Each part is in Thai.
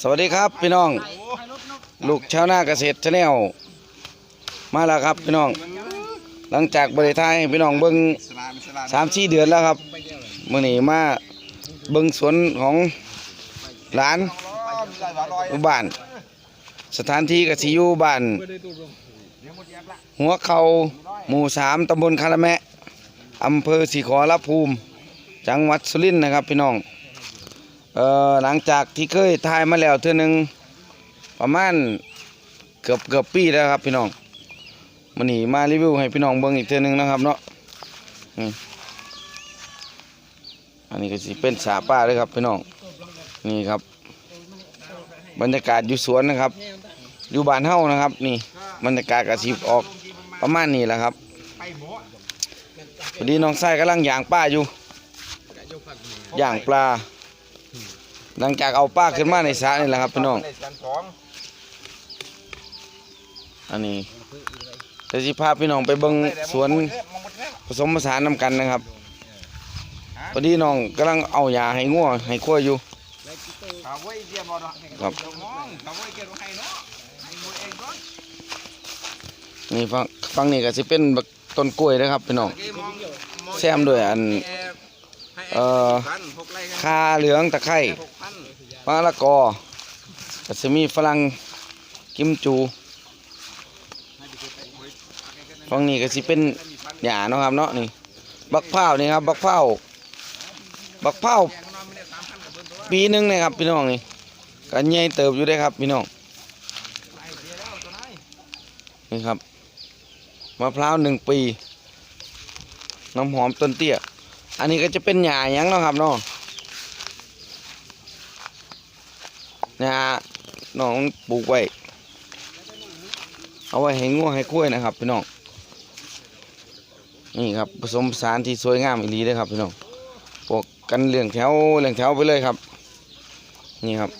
สวัสดีครับพี่น้อง ลูกชาวนาเกษตรชาแนลมาแล้วครับพี่น้อง หลังจากบริทายพี่น้องเบิ้งสามสี่เดือนแล้วครับเมื่อนี้มาเบิ้งสวนของหลานบ้าน สถานที่กสิยูบ้าน หัวเขาหมู่สามตำบลคาราแมะอำเภอสีขอรภูมิ จังหวัดสุรินทร์นะครับพี่น้อง เอ่อหลังจากที่เคยถ่ายมาแล้วเทื่อหนึงประมาณเกือบเกือบปีแล้วครับพี่น้องมันนี่มารีวิวให้พี่น้องเบิ่งอีกเทื่อหนึงนะครับเนาะอืมอันนี้ก็สิเป็นสาป้าเลยครับพี่น้องนี่ครับ บรรยากาศอยู่สวนนะครับ อยู่บ้านเฮานะครับ นี่บรรยากาศก็สิออกประมาณนี้แหละครับพอดีน้องไส้กำลังย่างป้าอยู่ย่างปลา หลังจากเอาปลาขึ้นมาในสระนี่แหละครับพี่น้อง อันนี้จะสิพาพี่น้องไปเบิ่งสวนผสมผสานนำกันนะครับพอดีน้องกำลังเอายาให้งัวให้ขั้วอยู่ครับนี่ฟังฟังนี่ก็สิเป็นบักต้นกล้วยนะครับพี่น้องแซมด้วยอันเอ่อคาเหลืองตะไคร้ มะละกอก็จะมีฝรั่งกิมจูฝั่งนี้ก็สิเป็นหญ้าเนาะครับเนาะนี่ บักพร้านี่ครับ บักพร้าบักพร้าปีหนึ่งนะครับพี่น้องนี่ก็ใหญ่เติบอยู่ได้ครับพี่น้องนี่ครับมะพร้าวหนึ่งปี น้ำหอมต้นเตี้ย อันนี้ก็จะเป็นหญ้าหยังเนาะครับเนาะ นะฮะน้องปลูกไว้ เอาไว้ให้งัวให้กล้วยนะครับพี่น้อง นี่ครับผสมสานที่สวยงามอีหลีเลยครับพี่น้องปลูกกันเรียงแถวเรียงแถวไปเลยครับ นี่ครับ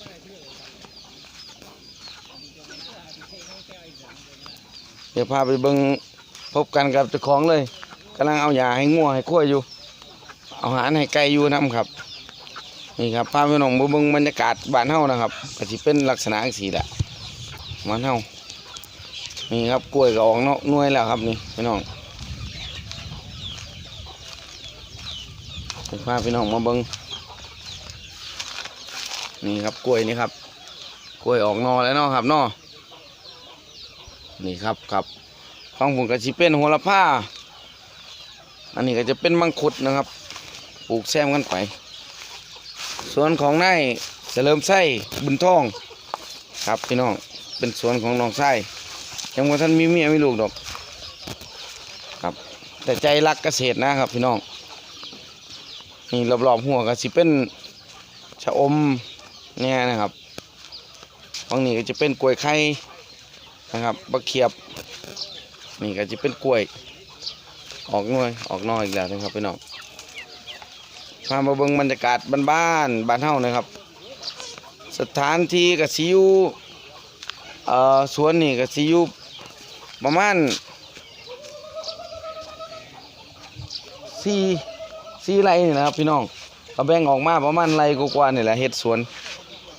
เดี๋ยวพาไปเบิงพบกันกับเจ้าของเลยกำลังเอาหญ้าให้งัวให้กล้วยอยู่เอาอาหารให้ไก่อยู่น้ำครับ นี่ครับพาพี่น้องมาเบิ่งบรรยากาศบ้านเฮานะครับก็สิเป็นลักษณะจังซี่แหละบ้านเฮานี่ครับกล้วยก็ออกเนาะหน่วยแล้วครับนี่พี่น้องเดี๋ยวพาพี่น้องมาเบิงนี่ครับกล้วยนี่ครับ กล้วยออกนอแล้วเนาะครับเนาะนี่ครับครับของผมก็สิเป็นโหระพาอันนี้ก็จะเป็นมังคุดนะครับ ปลูกแซมกันไป สวนของนายเฉลิมไส้บุญทอง ครับพี่น้องเป็นสวนของน้องไส้ยังว่าท่านมีเมียมีลูกดอกครับ แต่ใจรักเกษตรนะครับ พี่น้องนี่รอบๆหัวก็สิเป็นชะอมเนี่ยนะครับฝั่งนี้ก็จะเป็นกล้วยไข่นะครับบักเขียบ นี่ก็จะเป็นกล้วย ออกหน่วยออกหนอยอีกแล้วนะครับพี่น้อง พามาเบิ่งบรรยากาศบ้านๆบ้านเฮานะครับ สถานที่กับซิอยูเอ่อสวนนี่กับซิอยูประมาณสี่สี่ไร่นี่นะครับ พี่น้องก็แบ่งออกมาประมาณไร่กว่าๆนี่แหละเฮ็ดสวน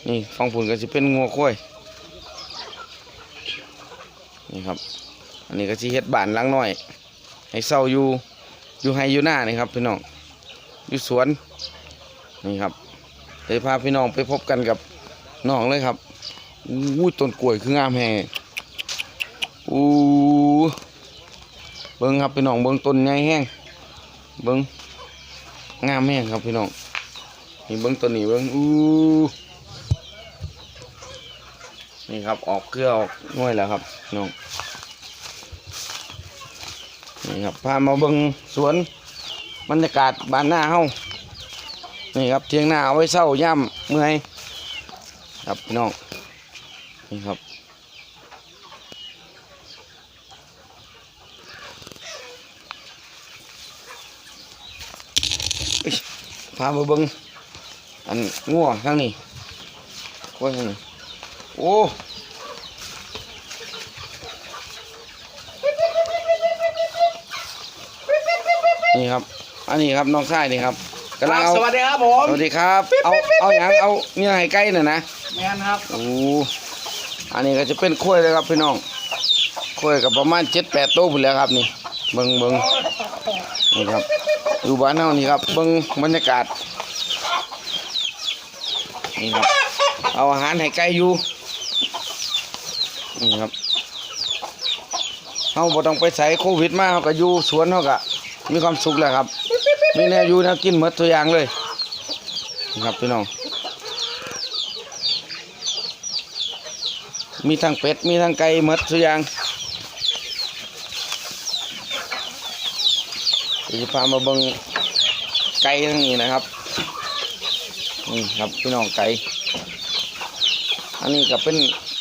นี่ฟังผุนก็สิเป็นงัวข้อยนี่ครับ อันนี้ก็สิเฮ็ดบ้านหลังน้อย ให้เศร้าอยู่อยู่ให้อยู่หน้านี่ครับพี่น้อง อยู่สวนนี่ครับเดี๋ยพาพี่น้องไปพบกันกับน้องเลยครับอู้ต้นกล้วยคืองามแฮงอู้เบิ้งครับพี่น้องเบิ้งต้นใหญ่แห้งเบิ้งงามแห้งครับพี่น้องนี่เบิ้งต้นนี้เบิ้งอู้นี่ครับออกเกลือออกหน่วยแล้วครับน้องนี่ครับพามาเบิ้งสวน บรรยากาศบ้านหน้าเฮานี่ครับเทียงหน้าเอาไว้เศร้าย่ำเมื่อยครับพี่น้องนี่ครับพามาเบิงอันงัวข้างนี้กล้วยข้างนี้โอ้นี่ครับ อันนี้ครับน้องชายนี่ครับกำลังเอาสวัสดีครับผมสวัสดีครับ เอาเอาอย่างเอาเนื้อให้ไก่น่ะนะแมนครับโอ้อันนี้ก็จะเป็นข้วยเลยครับพี่น้องข้วยกับประมาณเจ็ดแปดโต๊ะพุ่นแหล้วครับนี่เบิ่งเบิ่งนี่ครับอยู่บ้านเฮานี่ครับเบิ่งบรรยากาศนี่ครับเอาอาหารให้ไก่อยู่นี่ครับเฮาบ่ต้องไปใส่โควิดมาเฮาก็อยู่สวนเฮาก็มีความสุขแล้วครับ มีแนวอยู่แนวกินหมดตัวอย่างเลยนะครับพี่น้อง มีทั้งเป็ด มีทั้งไก่หมดทุกอย่างจะพามาเบิ่งไก่ทั้งนี้นะครับนี่ครับพี่น้องไก่ อันนี้ก็เป็น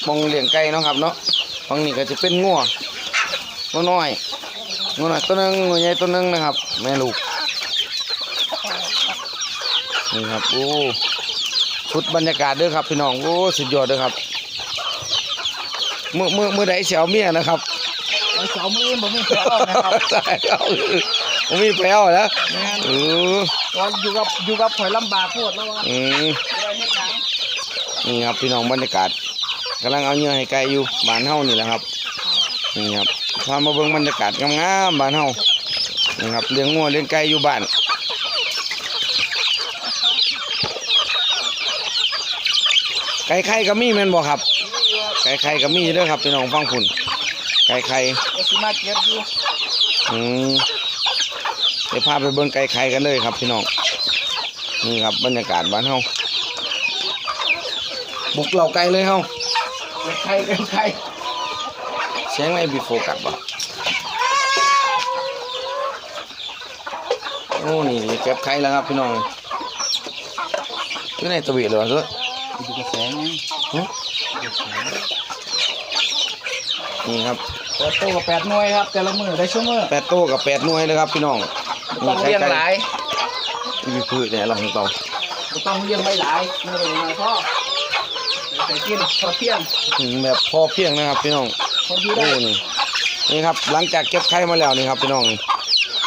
มองเลี้ยงไก่นะครับเนาะฝั่งนี้ก็จะเป็นงัวงัวน้อยงัวน้อยตัวหนึงงัวใหญ่ตัวหนึงนะครับ แม่ลูก นี่ครับโอ้ชุดบรรยากาศเด้อครับพี่น้องโอ้สุดยอดเด้อครับมือมือมือใดเสียวเมียนะครับวันเสาร์มื้อนี้ผมมีแพ้นะครับใช่เอาผมมีแปลวแล้วแมนเออตอนอยู่กับอยู่กับข่อยลำบากโคตรแล้ววะอืมอะไรเฮ็ดหยังนี่ครับพี่น้องบรรยากาศกำลังเอาเนื้อให้ไก่อยู่บ้านเฮานี่แหละครับนี่ครับพามาเบิ่งบรรยากาศงามๆบ้านเฮานี่ครับเลี้ยงงัวเลี้ยงไก่อยู่บ้าน ไก่ไข่ก็มีแม่นบ่ครับ ไก่ไข่ก็มีเด้อครับพี่น้องฟังฝุ่นไก่ไข่ก็สิมาเก็บอยู่อืมเดี๋ยวพาไปเบิ่งไก่ไข่กันเลยครับพี่น้องนี่ครับบรรยากาศบ้านเฮาบุกเหล่าไก่เลยเฮาเก็บไข่เก็บไข่เสียงไม่มีโฟกัสบ่โอ้นี่เก็บไข่แล้วครับพี่น้องอยู่ในตะเวีเลยวะสุด ดูกระแสไงนี่ครับเปิดโตกับแปดหน่วยครับ แต่ละมื้อได้ชั่วโมงแปดโต้กับแปดหน่วยเลยครับพี่น้องต้องเลี้ยงหลายมีพืชเนี่ยเราของเราบ่ต้องเลี้ยงไม่หลายมื้อละหน่อยพอใส่กินพอเที่ยงอืมแบบพอเพียงนะครับพี่น้องพอดีโอ้ได้นี่นี่ครับหลังจากเก็บไข่มาแล้วนี่ครับพี่น้องนี่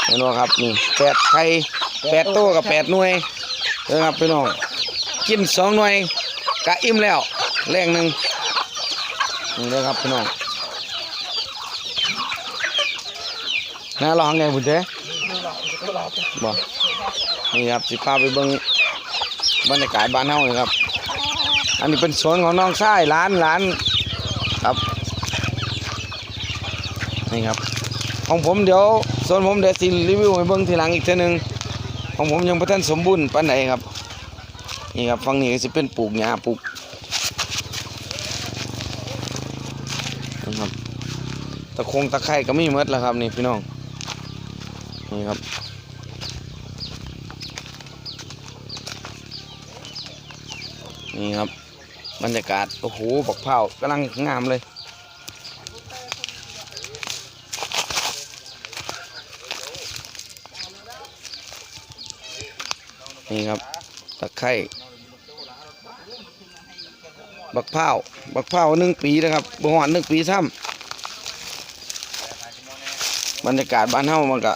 เห็นไหมครับนี่แปดไข่แปดโต้กับแปดหน่วยนะครับพี่น้องกินสองหน่วย กะอิ่มแล้ว แรงหนึ่งนี่เลยครับพี่น้องน่าลองไงบุญเด้บ่นี่ครับสิพาไปเบิ่งบรรยากาศบ้านเฮานี่ครับ อันนี้เป็นสวนของน้องชายร้านร้านครับนี่ครับ ของผมเดี๋ยวสวนผมเดี๋ยวสิรีวิวให้เบิ่งทีหลังอีกเท่านึงของผมยังบ่ทันสมบูรณ์ปานใดครับ นี่ครับฝั่งนี้ก็สิเป็นปลูกหญ้าปลูกนะครับตะคงตะไคร้ก็ไมีหมดแล้วครับนี่พี่น้องนี่ครับนี่ครับบรรยากาศโอ้โหบักเผาวกำลังงามเลยนี่ครับตะไคร้ บักเผาวบักเผาวหนึ่งปีนะครับบ่หอนหนึ่งปีซ้ำบรรยากาศบ้านเฮามันก็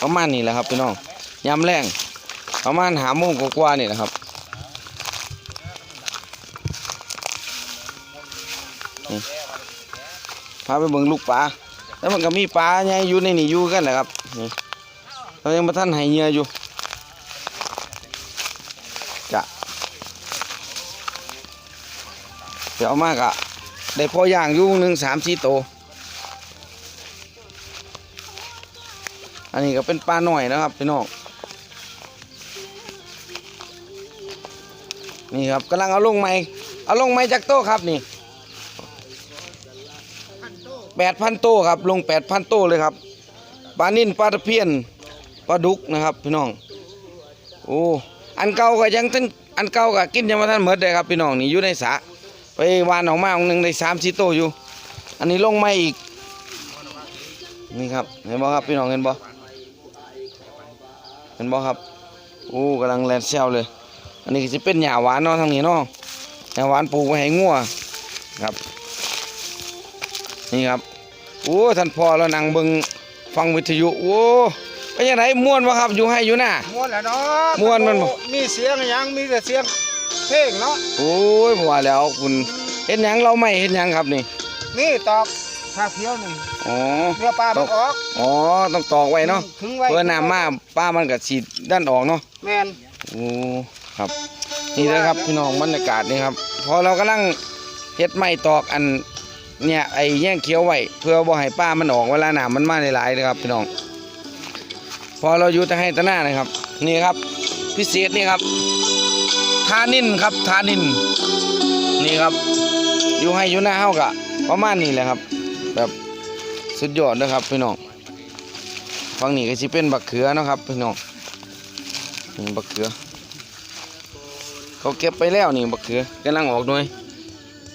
ประมาณนี้แหละครับพี่น้องยามแรงประมาณหาโมงกว่าๆนี่แหละครับนี่พาไปเบิ่งลูกปลาแล้วมันก็มีปลาใหญ่อยู่ในนี่อยู่กันแหละครับนี่เรายังมาท่านให้เหยื่ออยู่ จะ เดี๋ยวเอามากอะได้พอย่างยู่หนึ่งสามสี่โต อันนี้ก็เป็นปลาหน่อยนะครับพี่น้อง นี่ครับกำลังเอาลงไม้เอาลงไม้จากโตครับนี่แปดพันโตครับลงแปดพันโตเลยครับปลานิ่นปลาตะเพียนปลาดุกนะครับพี่น้อง โอ้ อันเก่าก็ยังทั้งอันเก่าก็กินยังมาทันเหมือดเลยครับพี่น้องนี่อยู่ในสระ ไปวานออกมาองหนึ่งได้สามสี่โตวอยู่ อันนี้ลงมาอีก นี่ครับ เห็นบ่ครับพี่น้องเห็นบ่เห็นบ่ครับโอ้กำลังแลนเซลเลย อันนี้ก็จะเป็นหญ้าหวานเนาะทางนี้เนาะหญ้าหวานปลูกไว้ให้งัวครับ นี่ครับโอ้ท่านพ่อแล้วนั่งเบิ่งฟังวิทยุโอ้เป็นยังไงม่วนบ่ครับอยู่ให้อยู่หน้าม่วนแหล้วเนาะม่วนมันบ่มีเสียงหยังมีแต่เสียง เพลงเนาะโอ้ยบ่ว่าแล้วคุณเฮ็ดหยังเราไม่เฮ็ดหยังครับนี่ นี่ตอกผ้าเขียวนี่อ๋อเนื้อปลามันออกอ๋อต้องตอกไว้เนาะถึงไว้เพื่อน้ำมาป้ามันก็สีด้านออกเนาะแม่นโอ้ครับ นี่นะครับพี่น้องบรรยากาศนี่ครับพอเรากำลังเฮ็ดไม้ตอกอันเนี่ยไอ้แย่งเคี้ยวไว้เพื่อบ่ให้ป้ามันออกเวลาน้ำมันมาหลายๆนะครับพี่น้อง พอเราอยู่แต่ให้แตะหน้านะครับ นี่ครับ พิเศษนี่ครับ ทานินครับทานิน นี่ครับ อยู่ให้อยู่หน้าเฮากะประมาณนี้แหละครับ แบบสุดยอดนะครับพี่น้องฝั่งนี้ก็สิเป็นบักเขือนะครับพี่น้องนี่บักเขือ เขาเก็บไปแล้วนี่บักเขือกำลังออกด้วย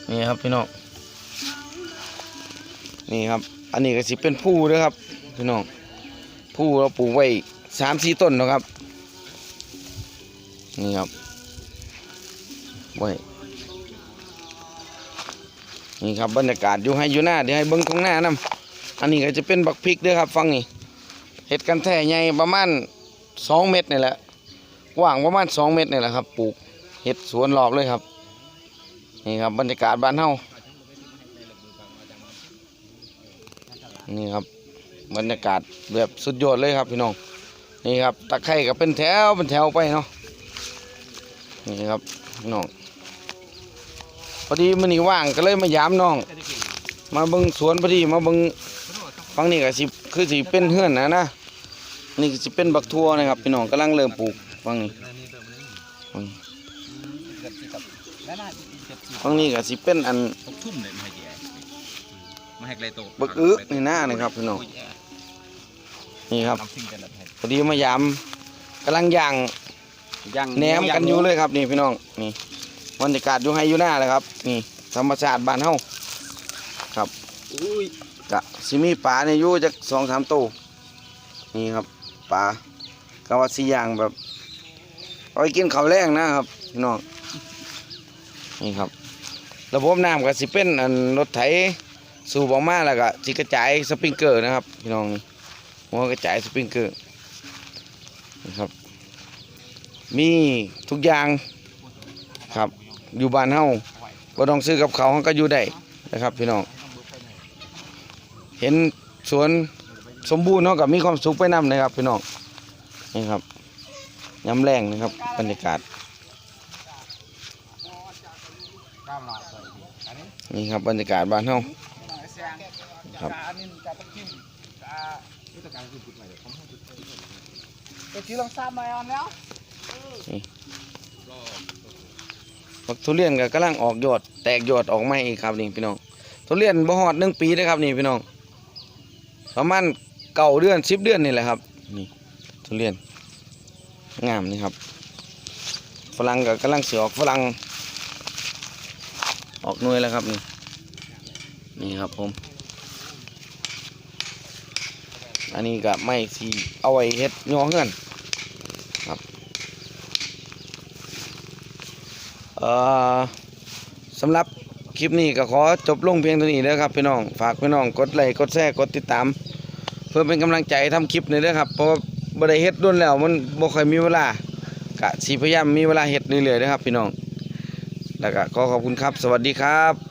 นี่ครับพี่น้องนี่ครับ อันนี้ก็สิเป็นผู้เด้วยครับพี่น้องผู้เราปลูกไว้สามสี่ต้นนะครับนี่ครับ ไว้นี่ครับบรรยากาศอยู่ให้อยู่หน้าเดี๋ยวให้เบิ้งทงหน้านํอันนี้ก็จะเป็นบักพริกด้วยครับฟังนี่เห็ดกันแท่ใหญ่ประมาณสองเมตรนี่แหละกว้างประมาณสองเมตรนี่แหละครับปลูกเห็ดสวนรอบเลยครับนี่ครับบรรยากาศบ้านเฮานี่ครับบรรยากาศแบบสุดยอดเลยครับพี่น้องนี่ครับตะไคร่ก็เป็นแถวเป็นแถวไปเนาะนี่ครับน้อง อดีมันนี่ว่างก็เลยมายามน้อง มาเบิงสวนพอดีมาเบิงฟังนี่ก็สิคือสิเป็นเฮือนนะนะนี่สิเป็นบักทั่วนะครับพี่น้องกำลังเริ่มปลูกฟังนี่ฟังบางนี้ก็สิเป็นอันมาให้แกมาให้ไกบักอึนี่หน้านะครับพี่น้องนี่ครับทำสิ่งกันแบบให้พอดีมายามกำลังย่างแหนมกันอยู่เลยครับนี่พี่น้องนี่ บรรยากาศอยู่ให้อยู่หน้าเลยครับ นี่ธรรมชาติบ้านเฮาครับอุ้ยกะสิมีปลาเนี่ยอยู่จักสองสามตัวนี่ครับปลากะว่าสีอย่างแบบเอาไปกินข้าวแรงนะครับพี่น้องนี่ครับระบบน้ำก็สิเป็นอันรถไถสูบออกมาแล้วก็สิกระจายสปริงเกอร์นะครับพี่น้องนี่หัวกระจายสปริงเกอร์นะครับ มีทุกอย่างครับ อยู่บ้านเฮาบ่ต้องซื้อกับเขาเฮาก็อยู่ได้นะครับพี่น้องเห็นสวนสมบูรณ์เนาะกับมีความสุขไปนำนะครับพี่น้องนี่ครับยำแรงนะครับบรรยากาศนี่ครับบรรยากาศบ้านเฮาครับไปที่ลองซ้ำมาเอาแล้ว ผักทุเรียนก็กำลังออกยอดแตกยอดออกใหม่อีกครับนี่พี่น้องทุเรียนบ่ฮอดหนึ่งปีนะครับนี่พี่น้องประมาณเก้าเดือนสิบเดือนนี่แหละครับนี่ทุเรียนงามนี่ครับฝรั่งก็กำลังเสือออกฝรั่งออกหน่วยแล้วครับนี่นี่ครับผม อันนี้ก็ไม่สีเอาไว้เฮ็ดยอเฮือนครับเอ่อ สำหรับคลิปนี้ก็ขอจบลงเพียงเท่านี้นะครับพี่น้องฝากพี่น้องกดไลค์กดแชร์กดติดตาม เพื่อเป็นกำลังใจทำคลิปนี้เด้อครับเพราะว่าบ่ได้เฮ็ดด้วนแล้วมันบ่ค่อยมีเวลากะสีพยายามมีเวลาเฮ็ดเรื่อยๆนะครับพี่น้องแล้วก็ขอขอบคุณครับ สวัสดีครับ